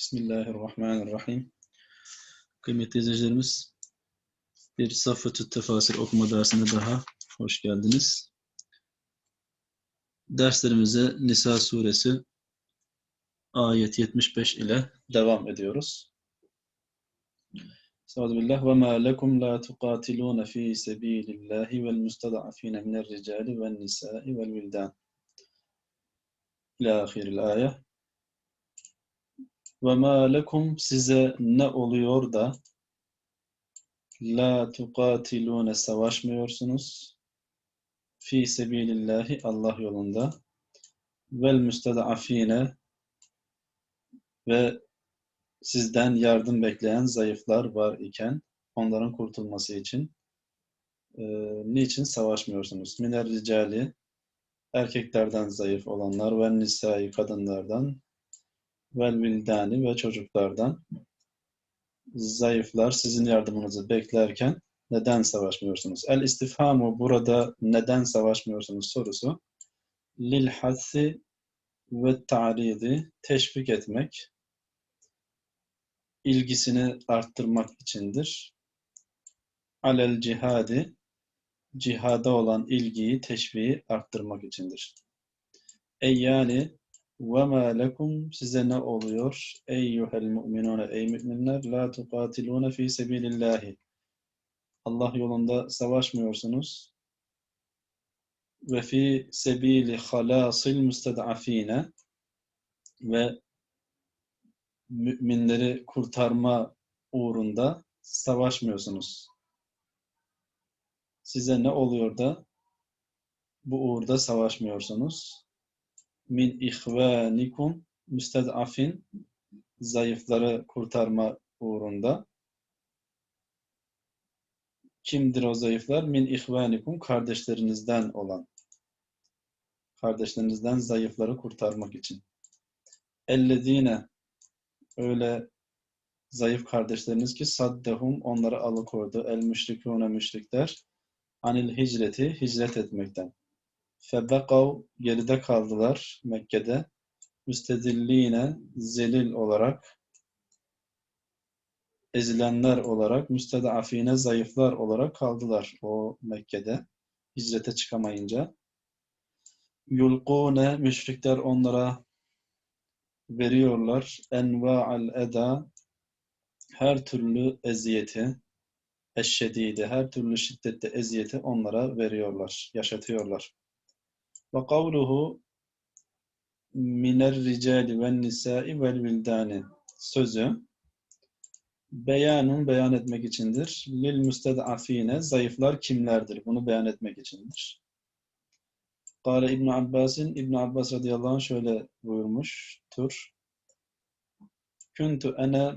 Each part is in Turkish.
Bismillahirrahmanirrahim. Kıymetli izleyicilerimiz, bir Saffetü Tefasir okuma dersine daha hoş geldiniz. Derslerimize Nisa suresi ayet 75 ile devam ediyoruz. Estağfirullah ve ma lekum la tuqatilun fi sabilillahi vel mustada'afin minel ricali ven nisa'i vel vildan. İlâ ayet. Ve ma lekum size ne oluyor da? La tuqatilune savaşmıyorsunuz. Fi sebilillahi Allah yolunda. Vel müstedafine ve sizden yardım bekleyen zayıflar var iken onların kurtulması için. E, niçin savaşmıyorsunuz? Miner ricali erkeklerden zayıf olanlar ve nisai kadınlardan vel vildani ve çocuklardan zayıflar sizin yardımınızı beklerken neden savaşmıyorsunuz? El istifhamu burada neden savaşmıyorsunuz sorusu lil hassi ve ta'ridi teşvik etmek ilgisini arttırmak içindir. Alel cihadi cihada olan ilgiyi, teşviği arttırmak içindir. Ey yani ve ma size ne oluyor? Eyyuhel mu'minune ey müminler la tukatilune fi sebilillahi. Allah yolunda savaşmıyorsunuz. Ve fi sebili halasil müsted'afine ve müminleri kurtarma uğrunda savaşmıyorsunuz. Size ne oluyor da bu uğurda savaşmıyorsunuz? Min ihvanikum müsted'afin zayıfları kurtarma uğrunda. Kimdir o zayıflar? Min ihvanikum kardeşlerinizden olan. Kardeşlerinizden zayıfları kurtarmak için. Ellezine öyle zayıf kardeşleriniz ki saddehum onları alıkoydu. El müşrikûne müşrikler anil hicreti hicret etmekten. Febekav geride kaldılar Mekke'de. Müstedilline zelil olarak ezilenler olarak, müstedafine zayıflar olarak kaldılar o Mekke'de. Hicrete çıkamayınca. Yulqune müşrikler onlara veriyorlar. Enva'al eda her türlü eziyeti eşşedide, her türlü şiddette eziyeti onlara veriyorlar, yaşatıyorlar. Ve kavluhu miner ricali ve nisai vel vildani sözü beyanun beyan etmek içindir. Lil müsted'afine zayıflar kimlerdir? Bunu beyan etmek içindir. Kale İbn Abbas'in İbn Abbas radıyallahu anh şöyle buyurmuştur. Kuntu ene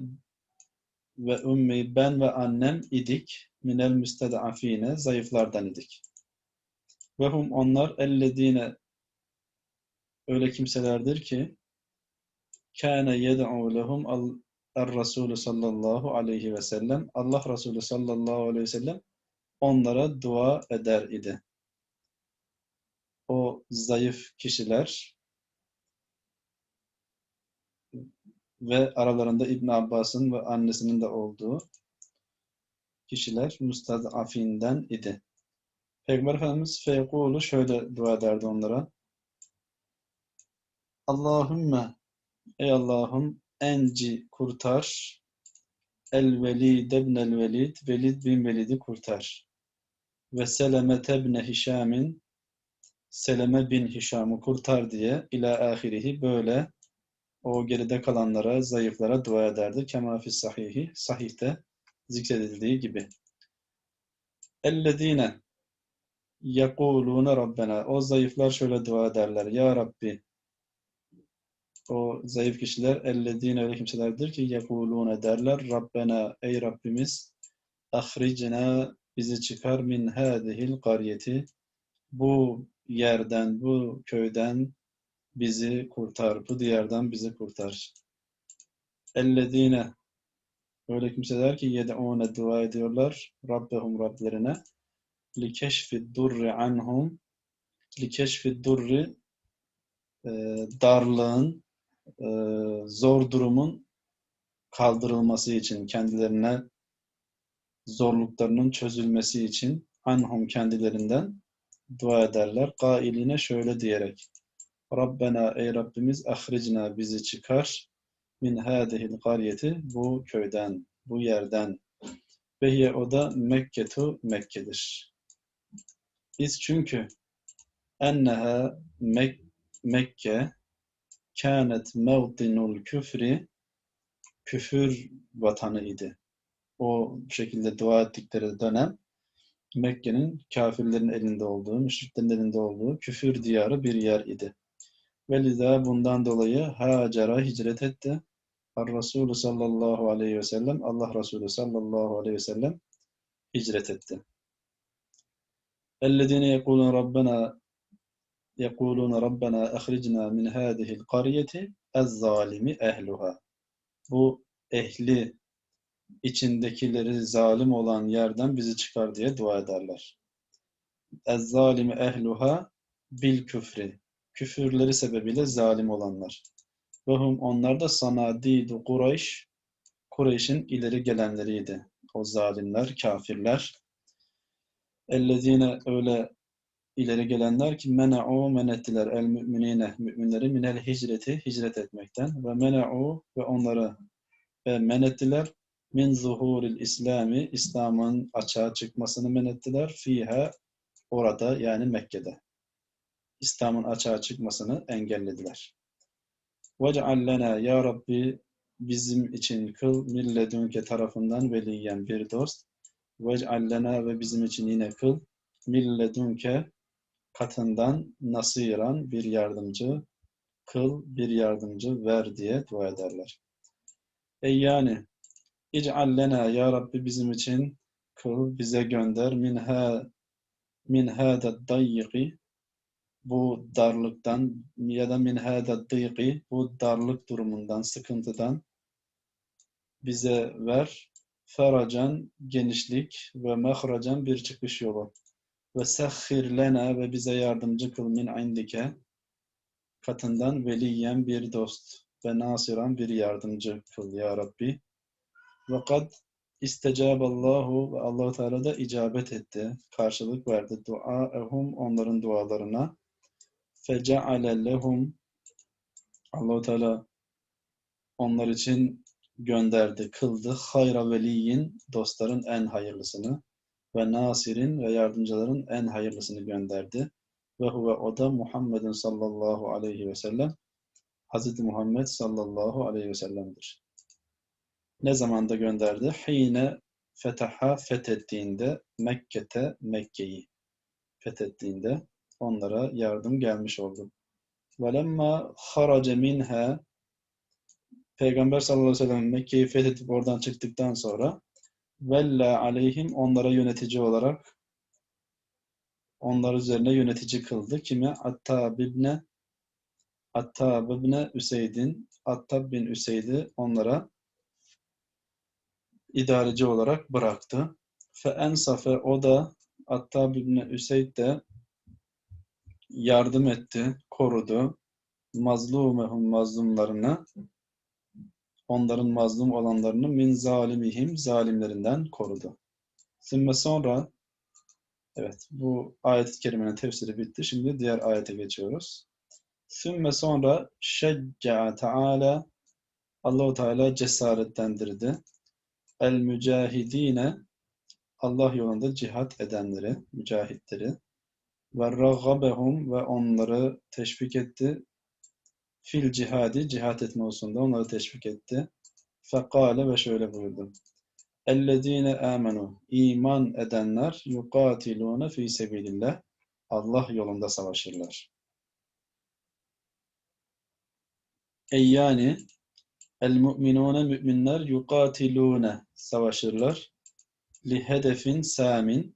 ve ümmi ben ve annem idik minel müsted'afine zayıflardan idik. Ve hum onlar ellezine öyle kimselerdir ki kâne yed'u lehum er-Resulü sallallahu aleyhi ve sellem Allah Resulü sallallahu aleyhi ve sellem onlara dua eder idi. O zayıf kişiler ve aralarında İbn Abbas'ın ve annesinin de olduğu kişiler müstadafinden idi. Peygamber Efendimiz feyekulu şöyle dua ederdi onlara. Allahümme ey Allah'ım enci kurtar el velid ebnel velid velid bin velidi kurtar ve seleme tebne hişamin seleme bin hişamı kurtar diye ila ahirihi böyle o geride kalanlara, zayıflara dua ederdi. Kemafi sahihi, sahihte zikredildiği gibi. Ellezine yekulune Rabbena. O zayıflar şöyle dua ederler. Ya Rabbi. O zayıf kişiler ellezine öyle kimselerdir ki yekulune derler. Rabbena ey Rabbimiz ahricna bizi çıkar min hadihil qaryeti bu yerden, bu köyden bizi kurtar, bu diyardan bizi kurtar. Ellezine öyle kimseler ki yed'une dua ediyorlar Rabbehum Rablerine li keşfi durri anhum li keşfi durri e, darlığın e, zor durumun kaldırılması için, kendilerine zorluklarının çözülmesi için anhum kendilerinden dua ederler. Kailine şöyle diyerek Rabbena ey Rabbimiz ahricna bizi çıkar min hadihil qaryeti bu köyden, bu yerden. Ve o da Mekketu Mekke'dir. Biz çünkü enneha Mek Mekke kânet mevdinul küfri küfür vatanı idi. O şekilde dua ettikleri dönem Mekke'nin kafirlerin elinde olduğu, müşriklerin elinde olduğu küfür diyarı bir yer idi. Ve liza bundan dolayı Hacer'a hicret etti. Ar Resulü sallallahu aleyhi ve sellem, Allah Resulü sallallahu aleyhi ve sellem hicret etti. اَلَّذِينَ يَقُولُونَ رَبَّنَا يَقُولُونَ رَبَّنَا أَخْرِجْنَا مِنْ هَذِهِ الْقَرْيَةِ الظَّالِمِ اَهْلُهَا Bu ehli içindekileri zalim olan yerden bizi çıkar diye dua ederler. اَزْظَالِمِ ehluha bil küfri. Küfürleri sebebiyle zalim olanlar. Ve hum onlar da sanadidu Kureyş, Kureyş'in ileri gelenleriydi. O zalimler, kafirler. ellezine öyle ileri gelenler ki mena'u men ettiler el müminine müminleri minel hicreti hicret etmekten ve mena'u ve onları ve men ettiler min zuhuril İslami İslam'ın açığa çıkmasını men ettiler fiha orada yani Mekke'de. İslam'ın açığa çıkmasını engellediler. Vec'al lena ya Rabbi bizim için kıl milledünke tarafından veliyen bir dost ve vec'allena ve bizim için yine kıl. milledunke katından nasiran bir yardımcı kıl bir yardımcı ver diye dua ederler. E yani ic'allena ya Rabbi bizim için kıl bize gönder. minha min hada dayyiqi bu darlıktan ya da min hada dayyiqi bu darlık durumundan sıkıntıdan bize ver feracan genişlik ve mahracan bir çıkış yolu ve sahhir lena ve bize yardımcı kıl min indike katından veliyen bir dost ve nasiran bir yardımcı kıl ya Rabbi. Ve kad istecaballahu ve allah Teala da icabet etti, karşılık verdi. Duaehum onların dualarına. Feceale lehum allah Teala onlar için gönderdi, kıldı. Hayra veliyin dostların en hayırlısını ve nasirin ve yardımcıların en hayırlısını gönderdi. Ve huve o da Muhammedun sallallahu aleyhi ve sellem Hz. Muhammed sallallahu aleyhi ve sellem'dir. Ne zamanda gönderdi? Hine fetaha fethettiğinde Mekke'te Mekke'yi fethettiğinde onlara yardım gelmiş oldu. Velemma harace minha Peygamber sallallahu aleyhi ve sellem Mekke'yi fethedip oradan çıktıktan sonra vella aleyhim onlara yönetici olarak onlar üzerine yönetici kıldı. Kime? Attab ibne Attab ibne Üseyd'in Attab bin Üseyd'i onlara idareci olarak bıraktı. Fe ensafe o da Attab ibn Üseyd de yardım etti, korudu. Mazlumehum mazlumlarını onların mazlum olanlarını min zalimihim zalimlerinden korudu. Sümme sonra evet bu ayet-i tefsiri bitti. Şimdi diğer ayete geçiyoruz. Sümme sonra şecca'a Teala Allahu Teala cesaretlendirdi. El mücahidine Allah yolunda cihat edenleri, mücahitleri ve ragabehum ve onları teşvik etti. Fil cihadi, cihat etme hususunda onları teşvik etti. Fekale ve şöyle buyurdu. Ellezine amenu iman edenler yukatilune fi sebilillah Allah yolunda savaşırlar. Ey yani el mu'minune müminler yukatilune savaşırlar li hedefin samin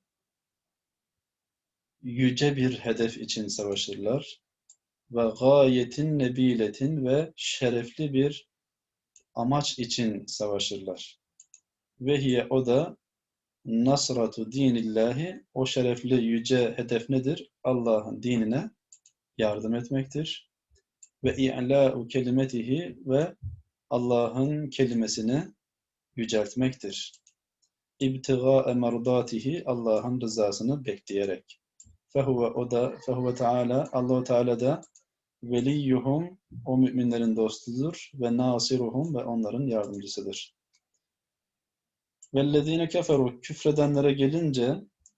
yüce bir hedef için savaşırlar ve gayetin nebiletin ve şerefli bir amaç için savaşırlar. Ve hiye o da nasratu dinillahi o şerefli yüce hedef nedir? Allah'ın dinine yardım etmektir. Ve i'la'u kelimetihi ve Allah'ın kelimesini yüceltmektir. İbtigâe merdâtihi Allah'ın rızasını bekleyerek. Fehuve o da fehuve Teala Allahu Teala da veliyyuhum o müminlerin dostudur ve nasiruhum ve onların yardımcısıdır. Vellezine keferu küfredenlere gelince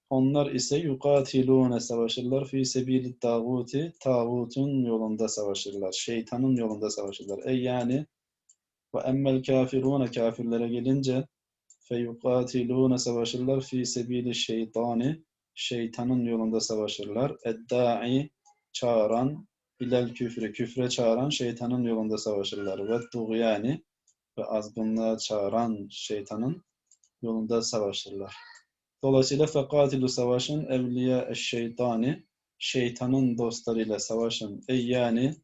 onlar ise yukatilune savaşırlar fi sebilit tağuti tağutun yolunda savaşırlar. Şeytanın yolunda savaşırlar. Ey yani ve emmel kafirune kafirlere gelince fe yukatilune savaşırlar fi sebili şeytani şeytanın yolunda savaşırlar. Eddai çağıran ilel küfre küfre çağıran şeytanın yolunda savaşırlar. Ve tuğyani ve azgınlığa çağıran şeytanın yolunda savaşırlar. Dolayısıyla fekatilu savaşın evliya şeytani şeytanın dostlarıyla savaşın. Ey yani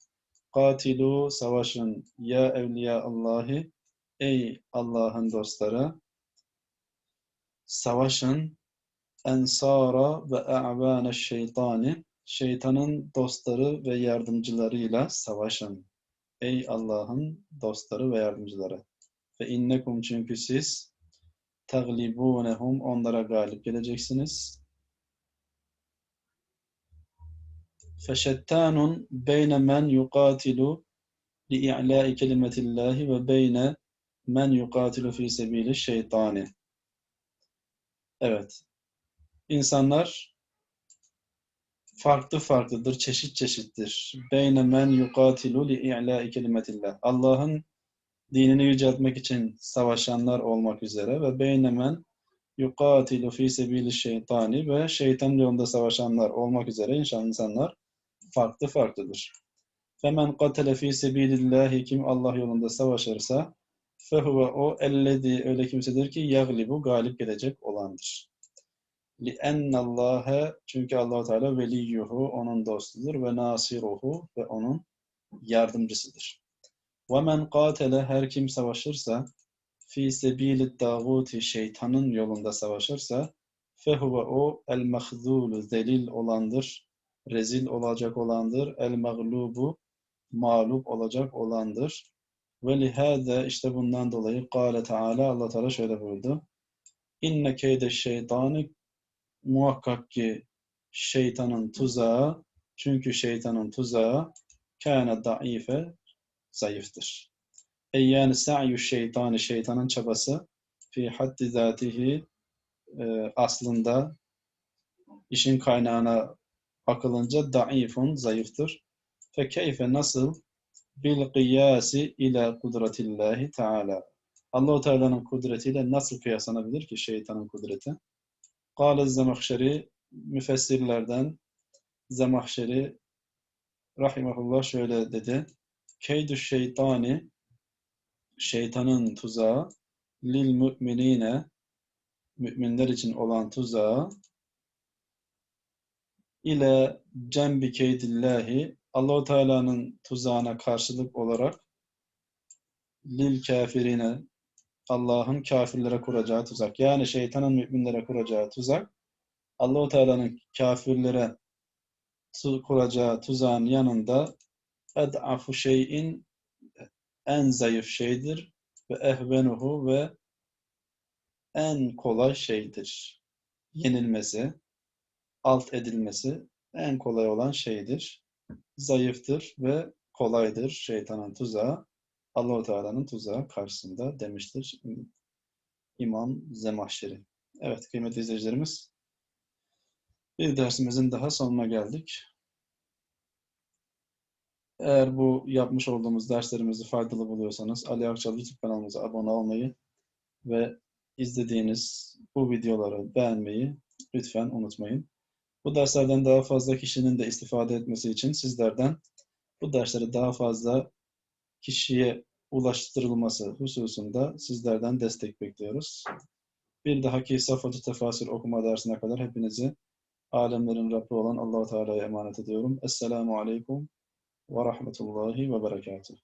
katilu savaşın ya evliya Allahi ey Allah'ın dostları savaşın ensara ve a'vane şeytani şeytanın dostları ve yardımcılarıyla savaşın. Ey Allah'ın dostları ve yardımcıları. Ve innekum çünkü siz taglibunehum onlara galip geleceksiniz. Feşettanun beyne men yukatilu li'i'la'i kelimetillahi ve beyne men yukatilu fi sebili şeytani. Evet. İnsanlar farklı farklıdır, çeşit çeşittir. Beyne men yukatilu li'i'la'i kelimetillah. Allah'ın dinini yüceltmek için savaşanlar olmak üzere ve beynemen yukatilu fi sebili şeytani ve şeytan yolunda savaşanlar olmak üzere inşallah insanlar farklı farklıdır. Femen katele fi sebilillahi kim Allah yolunda savaşırsa fehuve o ellezi öyle kimsedir ki yaglibu galip gelecek olandır. Li'ennallâhe çünkü allah Teala veliyyuhu onun dostudur ve nasiruhu ve onun yardımcısıdır. وَمَنْ قَاتَلَ Her kim savaşırsa fi sebilit tağuti şeytanın yolunda savaşırsa fehuve o el mahzulu zelil olandır, rezil olacak olandır, el mağlubu mağlup olacak olandır. Ve lihâze işte bundan dolayı Kâle Teala Allah Teala şöyle buyurdu. İnne keyde şeytani muhakkak ki şeytanın tuzağı çünkü şeytanın tuzağı kâne daife zayıftır. Ey yani sa'yu şeytanı şeytanın çabası fi haddi zatihi e, aslında işin kaynağına bakılınca daifun zayıftır. Fe keyfe nasıl bil kıyasi ila kudretillahi teala. Allahu Teala'nın kudretiyle nasıl kıyaslanabilir ki şeytanın kudreti? Kâle Zemahşeri müfessirlerden Zemahşeri rahimahullah şöyle dedi. Keydü şeytani şeytanın tuzağı lil müminine müminler için olan tuzağı ile cembi keydillahi Allahu Teala'nın tuzağına karşılık olarak lil kafirine Allah'ın kafirlere kuracağı tuzak. Yani şeytanın müminlere kuracağı tuzak Allahu Teala'nın kafirlere kuracağı tuzağın yanında ed'afu şeyin en zayıf şeydir ve ehvenuhu ve en kolay şeydir. Yenilmesi, alt edilmesi en kolay olan şeydir. Zayıftır ve kolaydır şeytanın tuzağı. Allahu Teala'nın tuzağı karşısında demiştir İmam Zemahşeri. Evet kıymetli izleyicilerimiz bir dersimizin daha sonuna geldik. Eğer bu yapmış olduğumuz derslerimizi faydalı buluyorsanız Ali Akçalı YouTube kanalımıza abone olmayı ve izlediğiniz bu videoları beğenmeyi lütfen unutmayın. Bu derslerden daha fazla kişinin de istifade etmesi için sizlerden bu dersleri daha fazla kişiye ulaştırılması hususunda sizlerden destek bekliyoruz. Bir dahaki Safat-ı Tefasir okuma dersine kadar hepinizi alemlerin Rabbi olan Allahu Teala'ya emanet ediyorum. Esselamu Aleyküm ve Rahmetullahi ve Berekatuhu.